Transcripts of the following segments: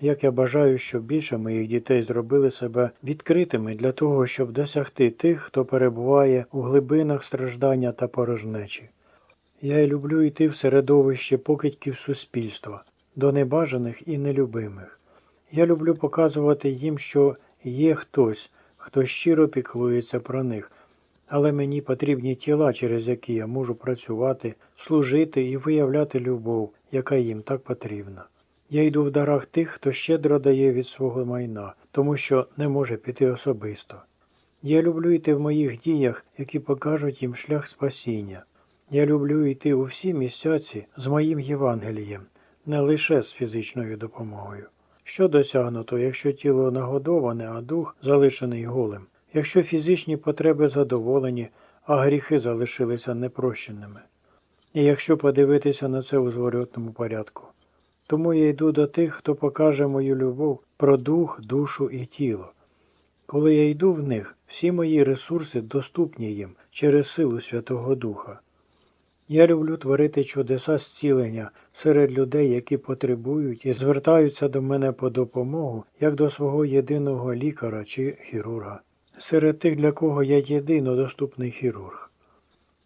як я бажаю, щоб більше моїх дітей зробили себе відкритими для того, щоб досягти тих, хто перебуває у глибинах страждання та порожнечі. Я й люблю йти в середовище покидьків суспільства, до небажаних і нелюбимих. Я люблю показувати їм, що є хтось, хто щиро піклується про них, але мені потрібні тіла, через які я можу працювати, служити і виявляти любов, яка їм так потрібна. Я йду в дарах тих, хто щедро дає від свого майна, тому що не може піти особисто. Я люблю йти в моїх діях, які покажуть їм шлях спасіння. Я люблю йти у всі місця ці з моїм Євангелієм, не лише з фізичною допомогою. Що досягнуто, якщо тіло нагодоване, а дух залишений голим, якщо фізичні потреби задоволені, а гріхи залишилися непрощеними? І якщо подивитися на це у зворотному порядку. Тому я йду до тих, хто покаже мою любов про дух, душу і тіло. Коли я йду в них, всі мої ресурси доступні їм через силу Святого Духа. Я люблю творити чудеса зцілення серед людей, які потребують і звертаються до мене по допомогу, як до свого єдиного лікаря чи хірурга, серед тих, для кого я єдино доступний хірург.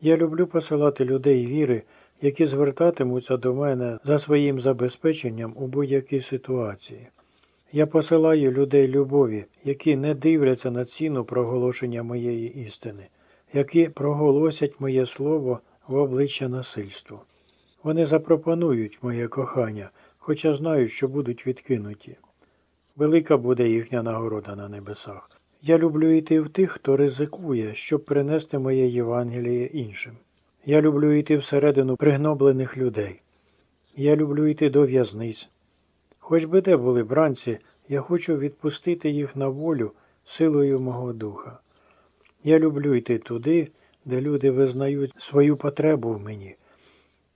Я люблю посилати людей віри, які звертатимуться до мене за своїм забезпеченням у будь-якій ситуації. Я посилаю людей любові, які не дивляться на ціну проголошення моєї істини, які проголосять моє слово в обличчя насильству. Вони запропонують моє кохання, хоча знають, що будуть відкинуті. Велика буде їхня нагорода на небесах. Я люблю йти в тих, хто ризикує, щоб принести моє Євангеліє іншим. Я люблю йти всередину пригноблених людей. Я люблю йти до в'язниць. Хоч би де були бранці, я хочу відпустити їх на волю силою мого духа. Я люблю йти туди, де люди визнають свою потребу в мені.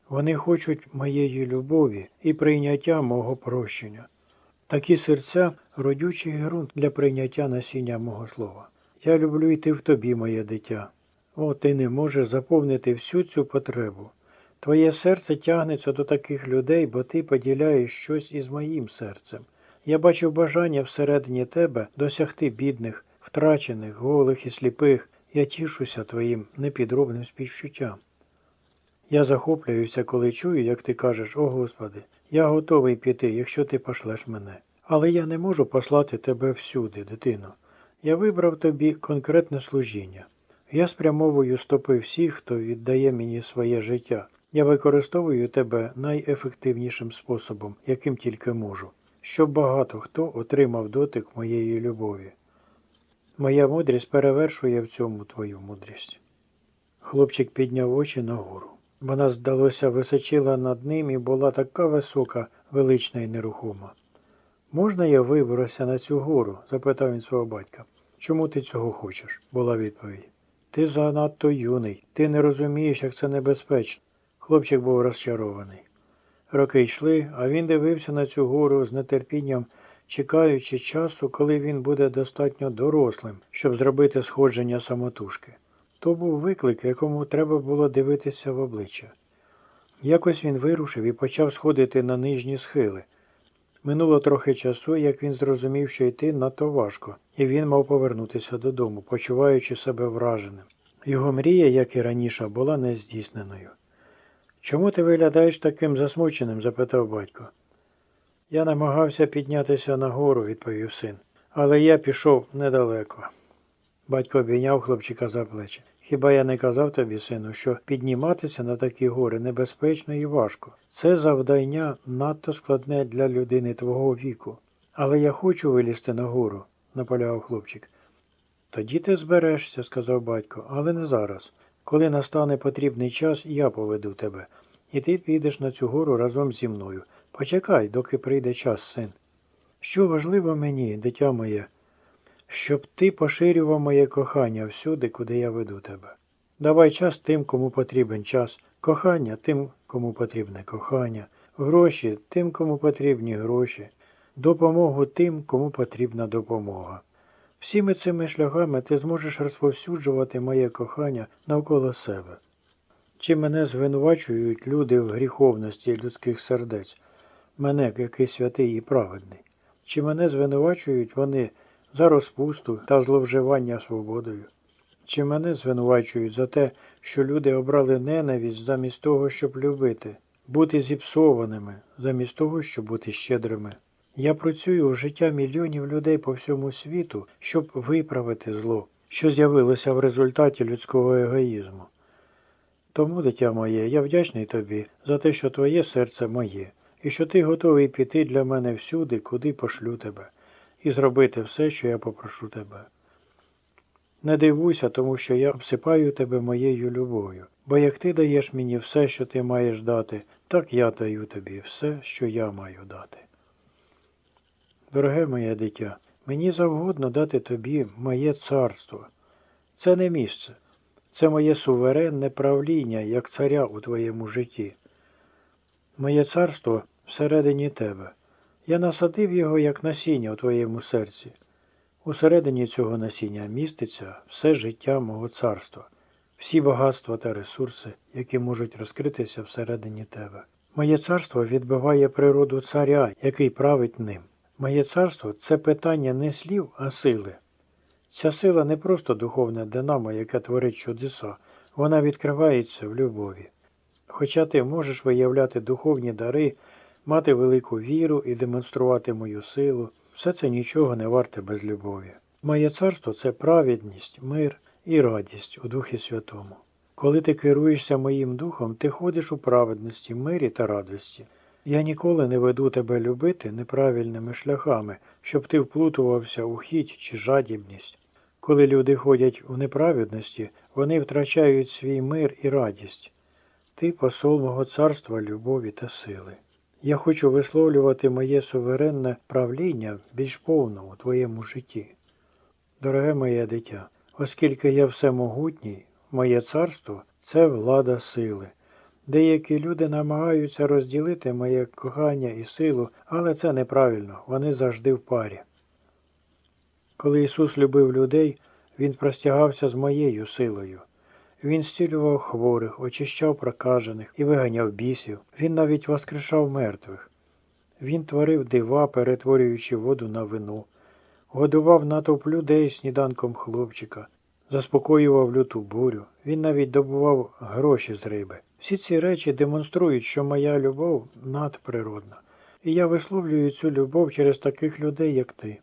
Вони хочуть моєї любові і прийняття мого прощення. Такі серця родючий ґрунт для прийняття насіння мого слова. Я люблю йти в тобі, моє дитя. О, ти не можеш заповнити всю цю потребу. Твоє серце тягнеться до таких людей, бо ти поділяєш щось із моїм серцем. Я бачу бажання всередині тебе досягти бідних, втрачених, голих і сліпих. Я тішуся твоїм непідробним співчуттям. Я захоплююся, коли чую, як ти кажеш, о Господи, я готовий піти, якщо ти пошлеш мене. Але я не можу послати тебе всюди, дитино. Я вибрав тобі конкретне служіння. Я спрямовую стопи всіх, хто віддає мені своє життя. Я використовую тебе найефективнішим способом, яким тільки можу, щоб багато хто отримав дотик моєї любові. Моя мудрість перевершує в цьому твою мудрість. Хлопчик підняв очі нагору. Вона, здалося, височила над ним і була така висока, велична і нерухома. Можна я виберуся на цю гору? запитав він свого батька. Чому ти цього хочеш? була відповідь. Ти занадто юний, ти не розумієш, як це небезпечно. Хлопчик був розчарований. Роки йшли, а він дивився на цю гору з нетерпінням, чекаючи часу, коли він буде достатньо дорослим, щоб зробити сходження самотужки. То був виклик, якому треба було дивитися в обличчя. Якось він вирушив і почав сходити на нижні схили. Минуло трохи часу, як він зрозумів, що йти надто важко, і він мав повернутися додому, почуваючи себе враженим. Його мрія, як і раніше, була нездійсненою. Чому ти виглядаєш таким засмученим? запитав батько. Я намагався піднятися нагору, відповів син, але я пішов недалеко. Батько обійняв хлопчика за плечі. Хіба я не казав тобі, сину, що підніматися на такі гори небезпечно і важко. Це завдання надто складне для людини твого віку. Але я хочу вилізти на гору, наполягав хлопчик. Тоді ти зберешся, сказав батько, але не зараз. Коли настане потрібний час, я поведу тебе, і ти підеш на цю гору разом зі мною. Почекай, доки прийде час, син. Що важливо мені, дитя моє, щоб ти поширював моє кохання всюди, куди я веду тебе. Давай час тим, кому потрібен час, кохання тим, кому потрібне кохання, гроші тим, кому потрібні гроші, допомогу тим, кому потрібна допомога. Всіми цими шляхами ти зможеш розповсюджувати моє кохання навколо себе. Чи мене звинувачують люди в гріховності людських сердець, мене, який святий і праведний? Чи мене звинувачують вони за розпусту та зловживання свободою? Чи мене звинувачують за те, що люди обрали ненависть замість того, щоб любити, бути зіпсованими, замість того, щоб бути щедрими? Я працюю в життя мільйонів людей по всьому світу, щоб виправити зло, що з'явилося в результаті людського егоїзму. Тому, дитя моє, я вдячний тобі за те, що твоє серце моє, і що ти готовий піти для мене всюди, куди пошлю тебе, і зробити все, що я попрошу тебе. Не дивуйся, тому що я обсипаю тебе моєю любов'ю, бо як ти даєш мені все, що ти маєш дати, так я даю тобі все, що я маю дати. Дороге моє дитя, мені завгодно дати тобі моє царство. Це не місце, це моє суверенне правління як царя у твоєму житті. Моє царство всередині тебе. Я насадив його як насіння у твоєму серці. Усередині цього насіння міститься все життя мого царства, всі багатства та ресурси, які можуть розкритися всередині тебе. Моє царство відбиває природу царя, який править ним. Моє царство це питання не слів, а сили. Ця сила не просто духовне динамо, яке творить чудеса, вона відкривається в любові. Хоча ти можеш виявляти духовні дари, мати велику віру і демонструвати мою силу, все це нічого не варте без любові. Моє царство це праведність, мир і радість у Духі Святому. Коли ти керуєшся моїм духом, ти ходиш у праведності, мирі та радості. Я ніколи не веду тебе любити неправильними шляхами, щоб ти вплутувався у хіть чи жадібність. Коли люди ходять у неправедності, вони втрачають свій мир і радість. Ти посол мого царства любові та сили. Я хочу висловлювати моє суверенне правління більш повно у твоєму житті. Дороге моє дитя, оскільки я всемогутній, моє царство це влада сили. Деякі люди намагаються розділити моє кохання і силу, але це неправильно, вони завжди в парі. Коли Ісус любив людей, Він простягався з моєю силою. Він зцілював хворих, очищав прокажених і виганяв бісів. Він навіть воскрешав мертвих. Він творив дива, перетворюючи воду на вино, годував натовп людей сніданком хлопчика, заспокоював люту бурю. Він навіть добував гроші з риби. Всі ці речі демонструють, що моя любов надприродна, і я висловлюю цю любов через таких людей, як ти.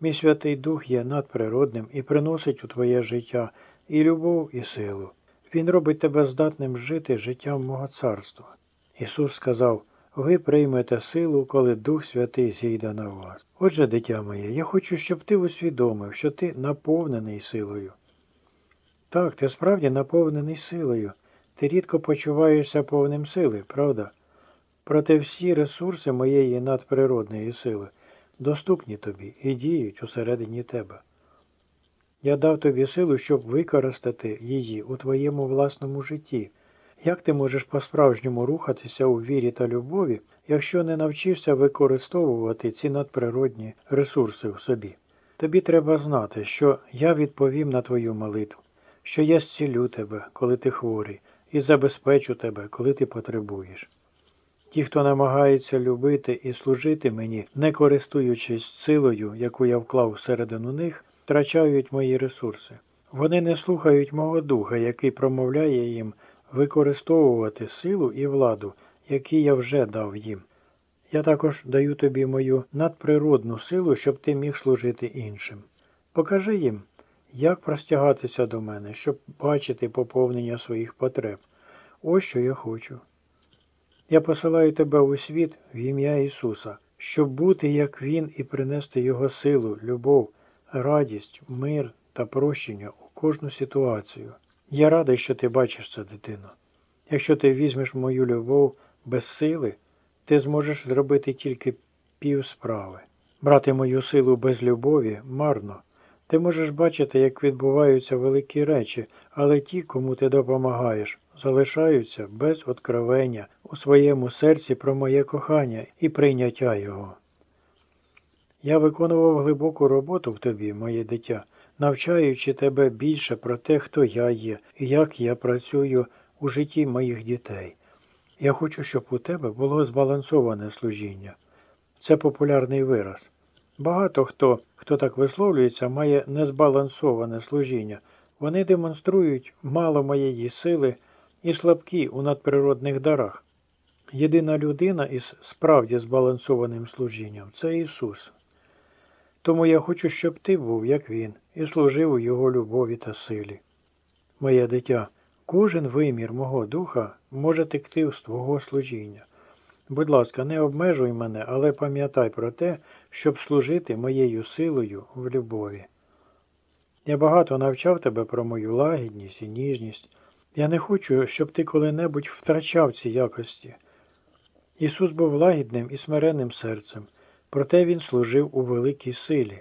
Мій Святий Дух є надприродним і приносить у твоє життя і любов, і силу. Він робить тебе здатним жити життям мого царства. Ісус сказав, ви приймете силу, коли Дух Святий зійде на вас. Отже, дитя моє, я хочу, щоб ти усвідомив, що ти наповнений силою. Так, ти справді наповнений силою. Ти рідко почуваєшся повним сили, правда? Проте всі ресурси моєї надприродної сили доступні тобі і діють усередині тебе. Я дав тобі силу, щоб використати її у твоєму власному житті. Як ти можеш по-справжньому рухатися у вірі та любові, якщо не навчишся використовувати ці надприродні ресурси в собі? Тобі треба знати, що я відповім на твою молитву, що я зцілю тебе, коли ти хворий, і забезпечу тебе, коли ти потребуєш. Ті, хто намагається любити і служити мені, не користуючись силою, яку я вклав всередину них, втрачають мої ресурси. Вони не слухають мого духа, який промовляє їм використовувати силу і владу, які я вже дав їм. Я також даю тобі мою надприродну силу, щоб ти міг служити іншим. Покажи їм, як простягатися до мене, щоб бачити поповнення своїх потреб. Ось що я хочу. Я посилаю тебе у світ в ім'я Ісуса, щоб бути, як Він, і принести Його силу, любов, радість, мир та прощення у кожну ситуацію. Я радий, що ти бачиш це, дитино. Якщо ти візьмеш мою любов без сили, ти зможеш зробити тільки пів справи. Брати мою силу без любові марно. Ти можеш бачити, як відбуваються великі речі, але ті, кому ти допомагаєш, залишаються без откровення у своєму серці про моє кохання і прийняття його. Я виконував глибоку роботу в тобі, моє дитя, навчаючи тебе більше про те, хто я є і як я працюю у житті моїх дітей. Я хочу, щоб у тебе було збалансоване служіння. Це популярний вираз. Багато хто, хто так висловлюється, має незбалансоване служіння. Вони демонструють мало моєї сили і слабкі у надприродних дарах. Єдина людина із справді збалансованим служінням це Ісус. Тому я хочу, щоб ти був, як Він, і служив у Його любові та силі. Моє дитя, кожен вимір мого духа може текти з твого служіння. Будь ласка, не обмежуй мене, але пам'ятай про те, щоб служити моєю силою в любові. Я багато навчав тебе про мою лагідність і ніжність. Я не хочу, щоб ти коли-небудь втрачав ці якості. Ісус був лагідним і смиренним серцем, проте Він служив у великій силі.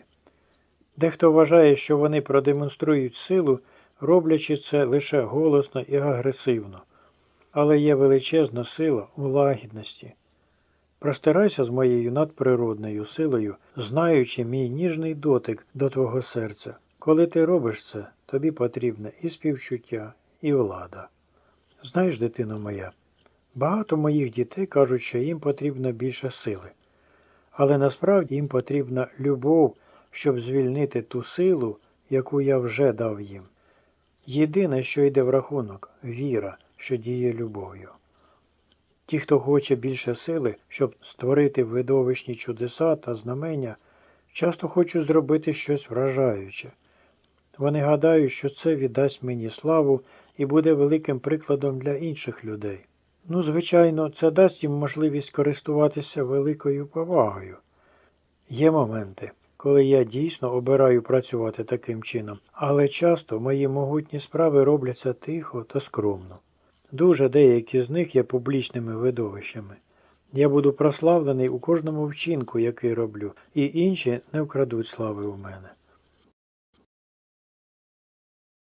Дехто вважає, що вони продемонструють силу, роблячи це лише голосно і агресивно, але є величезна сила у лагідності. Простирайся з моєю надприродною силою, знаючи мій ніжний дотик до твого серця. Коли ти робиш це, тобі потрібне і співчуття, і влада. Знаєш, дитино моя, багато моїх дітей кажуть, що їм потрібно більше сили, але насправді їм потрібна любов, щоб звільнити ту силу, яку я вже дав їм. Єдине, що йде в рахунок віра, що діє любов'ю. Ті, хто хоче більше сили, щоб створити видовищні чудеса та знамення, часто хочуть зробити щось вражаюче. Вони гадають, що це віддасть мені славу і буде великим прикладом для інших людей. Ну, звичайно, це дасть їм можливість користуватися великою повагою. Є моменти, коли я дійсно обираю працювати таким чином, але часто мої могутні справи робляться тихо та скромно. Дуже деякі з них є публічними видовищами. Я буду прославлений у кожному вчинку, який роблю, і інші не вкрадуть слави у мене.